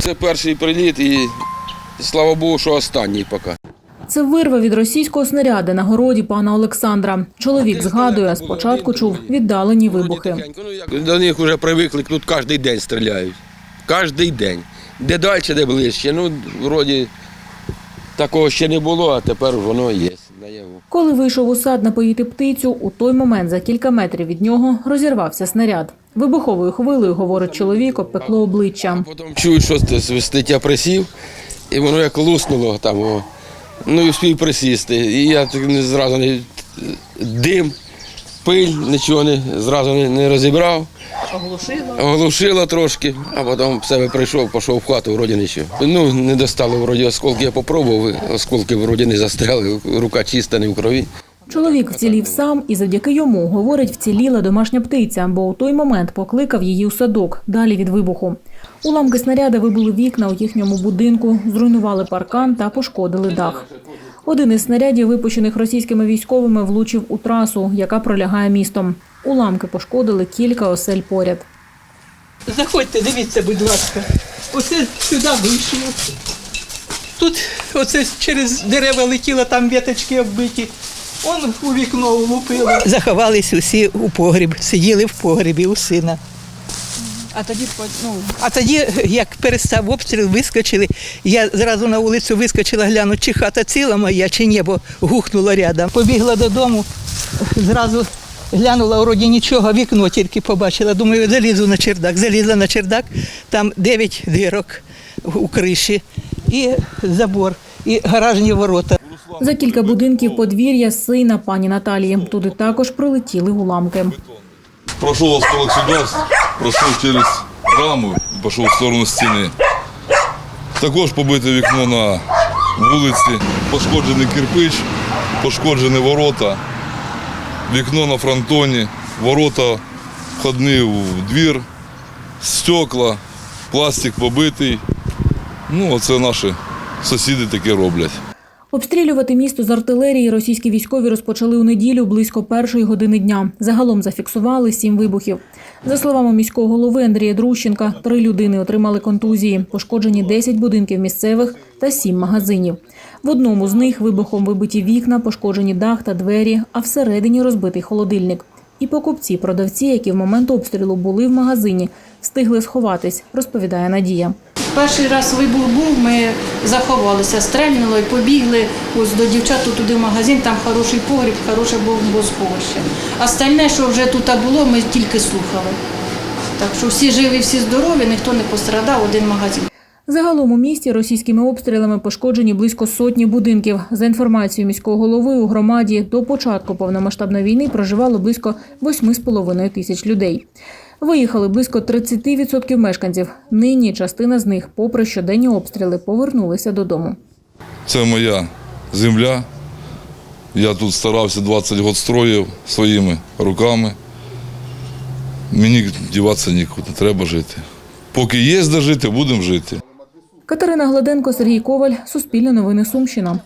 Це перший приліт і слава Богу, що останній поки. Це вирва від російського снаряда на городі пана Олександра. Чоловік згадує, спочатку чув віддалені вибухи. До них вже привикли, тут кожен день стріляють. Кожен день. Де далі, де ближче. Ну, вроді такого ще не було, а тепер воно є. Коли вийшов у сад напоїти птицю, у той момент за кілька метрів від нього розірвався снаряд. Вибуховою хвилею, говорить чоловік, обпекло обличчя. Потім чую, що свистить, я присів, і воно як луснуло там. О. Ну і встиг присісти. І я так не зразу не дим, пиль, нічого не зразу не, не розібрав. Оглушило? Оглушило трошки, а потім в себе прийшов, пішов в хату, вроді нічого. Ну, не достало вроді осколки, я попробував, осколки вроді не застряли, рука чиста, не в крові. Чоловік вцілів сам і завдяки йому, говорить, вціліла домашня птиця, бо у той момент покликав її у садок, далі від вибуху. Уламки снаряда вибили вікна у їхньому будинку, зруйнували паркан та пошкодили дах. Один із снарядів, випущених російськими військовими, влучив у трасу, яка пролягає містом. Уламки пошкодили кілька осель поряд. Заходьте, дивіться, будь ласка. Оце сюди вийшло. Тут оце через дерева летіло, там віточки оббиті. Он у вікно влупило. Заховались усі у погріб, сиділи в погрібі у сина. А тоді ну, А тоді, як перестав обстріл, вискочили. Я зразу на вулицю вискочила, гляну, чи хата ціла моя, чи ні, бо гухнуло рядом. Побігла додому, зразу глянула, вроді нічого, вікно тільки побачила. Думаю, залізу на чердак. Залізла на чердак, там дев'ять дирок у криші, і забор, і гаражні ворота. За кілька будинків подвір'я сина пані Наталії. Туди також прилетіли уламки. Прошел осколок сюда, прошел через раму пішов в сторону стіни. Також побите вікно на вулиці, пошкоджений кирпич, пошкоджені ворота, вікно на фронтоні, ворота входні в двір, стекла, пластик побитий. Ну, оце наші сусіди таке роблять. Обстрілювати місто з артилерії російські військові розпочали у неділю близько першої години дня. Загалом зафіксували сім вибухів. За словами міського голови Андрія Друщенка, три людини отримали контузії, пошкоджені 10 будинків місцевих та сім магазинів. В одному з них вибухом вибиті вікна, пошкоджені дах та двері, а всередині розбитий холодильник. І покупці, продавці, які в момент обстрілу були в магазині, встигли сховатись, розповідає Надія. Перший раз вибух був, ми заховалися, стрельнуло і побігли ось до дівчат туди в магазин, там хороший погріб, хороше бомбосховище. Остальне, що вже тут було, ми тільки слухали. Так що всі живі, всі здорові, ніхто не пострадав, один магазин. Загалом у місті російськими обстрілами пошкоджені близько сотні будинків. За інформацією міського голови, у громаді до початку повномасштабної війни проживало близько 8,5 тисяч людей. Виїхали близько 30% мешканців. Нині частина з них, попри щоденні обстріли, повернулися додому. Це моя земля. Я тут старався 20 років строїв своїми руками. Мені діватися нікуди, треба жити. Поки є де жити, будемо жити. Катерина Гладенко, Сергій Коваль, Суспільне новини Сумщина.